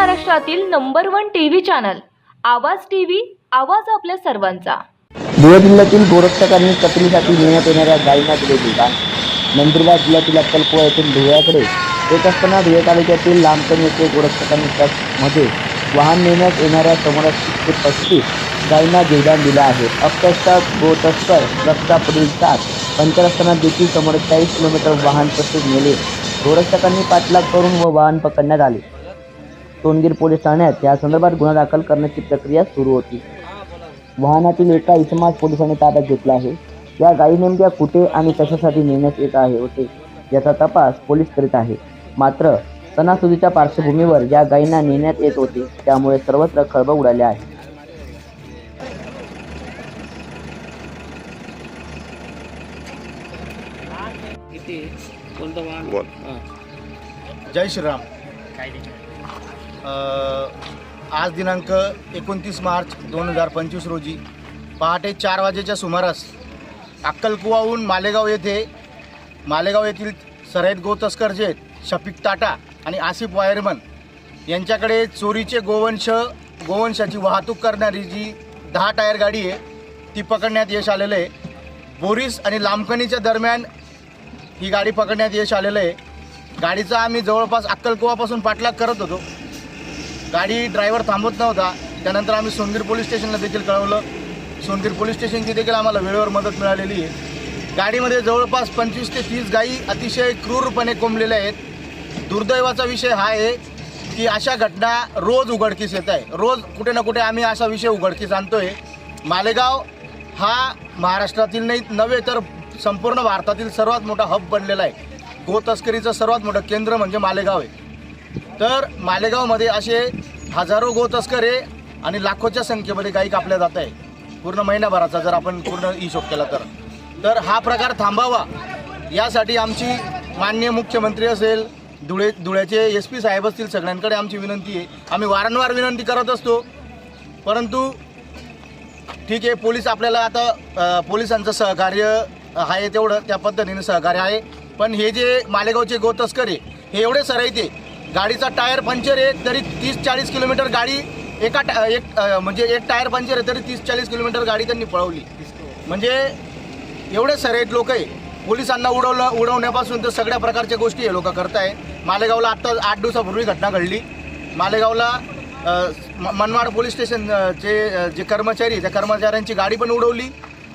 महाराष्ट्रातील number one TV channel Awaaz TV Awaaz आपल्या सर्वांचा. धुळे जिल्ह्यातील गोरक्षकांनी कत्रीसाठी नेण्यात येणाऱ्या गायींना दिलेली दान नंदुरबार जिल्ह्यातील अक्कलकुवा येथील धुळ्याकडे येत असताना धुळे तालुक्यातील लांबकण येथे गोरक्षकांनी ट्रकमध्ये वाहन नेण्यात येणाऱ्या समोरशे पस्तीस गायींना जीवदान दिलं आहे. अपकष्टात गोतस्कर रस्ता पुढील सात पंचर असताना देखील समोर चाळीस किलोमीटर वाहन तसेच नेले गोरक्षकांनी पाठलाग करून व वाहन पकडण्यात आले. सोनगीर पोलीस ठाण्यात या संदर्भात गुन्हा दाखल करण्याची प्रक्रिया सुरू होती. वाहनातील एका इसमास पोलिसांनी ताब्यात घेतला आहे. या गायी नेमक्या कुठे आणि कशासाठी नेण्यात येत आहे होते याचा तपास पोलीस करीत आहे. मात्र सणासुदीच्या पार्श्वभूमीवर या गायींना नेण्यात येत होते त्यामुळे सर्वत्र खळबळ उडाले आहे. जय श्रीराम. आज दिनांक एकोणतीस मार्च दोन हजार पंचवीस रोजी पहाटे चार वाजेच्या सुमारास अक्कलकुवाहून मालेगाव येथे मालेगाव येथील सराईत गोतस्कर जे शफिक टाटा आणि आसिफ वायरमन यांच्याकडे चोरीचे गोवंश गोवंशाची वाहतूक करणारी जी दहा टायर गाडी आहे ती पकडण्यात यश आलेलं आहे. बोरीस आणि लांबकणीच्या दरम्यान ही गाडी पकडण्यात यश आलेलं आहे. गाडीचा आम्ही जवळपास अक्कलकुवापासून पाठलाग करत होतो. गाडी ड्रायव्हर थांबत नव्हता. त्यानंतर आम्ही सोनगीर पोलीस स्टेशनला देखील कळवलं. सोनगीर पोलीस स्टेशनची देखील आम्हाला वेळेवर मदत मिळालेली आहे. गाडीमध्ये जवळपास पंचवीस ते तीस गायी अतिशय क्रूरपणे कोंबलेल्या आहेत. दुर्दैवाचा विषय हा आहे की अशा घटना रोज उघडकीस येत आहे. रोज कुठे ना कुठे आम्ही असा विषय उघडकीस आणतोय. मालेगाव हा महाराष्ट्रातील नाही नव्हे तर संपूर्ण भारतातील सर्वात मोठा हब बनलेला आहे. गो तस्करीचं सर्वात मोठं केंद्र म्हणजे मालेगाव आहे. तर मालेगावमध्ये असे हजारो गो तस्कर आहे आणि लाखोच्या संख्येमध्ये गायी कापल्या जात आहे. पूर्ण महिन्याभराचा जर आपण पूर्ण हिशोब केला तर. तर हा प्रकार थांबावा. यासाठी आमची माननीय मुख्यमंत्री असेल धुळे धुळ्याचे एस पी साहेब असतील सगळ्यांकडे आमची विनंती आहे. आम्ही वारंवार विनंती करत असतो. परंतु ठीक आहे पोलीस आपल्याला आता पोलिसांचं सहकार्य आहे तेवढं त्या पद्धतीने सहकार्य आहे. पण हे जे मालेगावचे गोतस्कर आहे हे एवढे सराईत आहे. गाडीचा टायर पंक्चर आहे तरी तीस चाळीस किलोमीटर गाडी एका टा एक म्हणजे एक टायर पंक्चर आहे तरी तीस चाळीस किलोमीटर गाडी त्यांनी पळवली. म्हणजे एवढे सरेट लोक आहे. पोलिसांना उडवलं उडवण्यापासून तर सगळ्या प्रकारच्या गोष्टी हे लोक करताय. मालेगावला आत्ता आठ दिवसापूर्वी घटना घडली. मालेगावला मनमाड पोलीस स्टेशन चे जे कर्मचारी त्या कर्मचाऱ्यांची गाडी पण उडवली.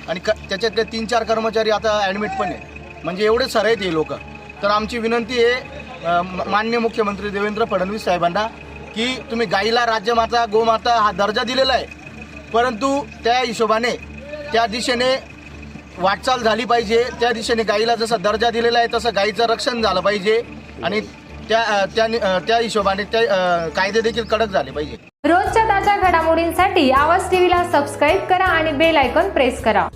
आणि क त्याच्यातले तीन चार कर्मचारी आता ॲडमिट पण आहे म्हणजे एवढे सर आहेत हे लोक. तर आमची विनंती आहे मान्य मुख्यमंत्री देवेंद्र फडणवीस साहेबांना की तुम्ही गाईला राज्यमाता गोमाता हा दर्जा दिलेला आहे. परंतु त्या हिशोबाने त्या दिशेने वाटचाल झाली पाहिजे. त्या दिशेने गाईला जसा दर्जा दिलेला आहे तसं गाईचं रक्षण झालं पाहिजे. आणि त्या त्या त्या हिशोबाने त्या कायदे देखील कडक झाले पाहिजे. रोजच्या ताज्या घडामोडींसाठी आवाज टीव्हीला सबस्क्राईब करा आणि बेल आयकॉन प्रेस करा.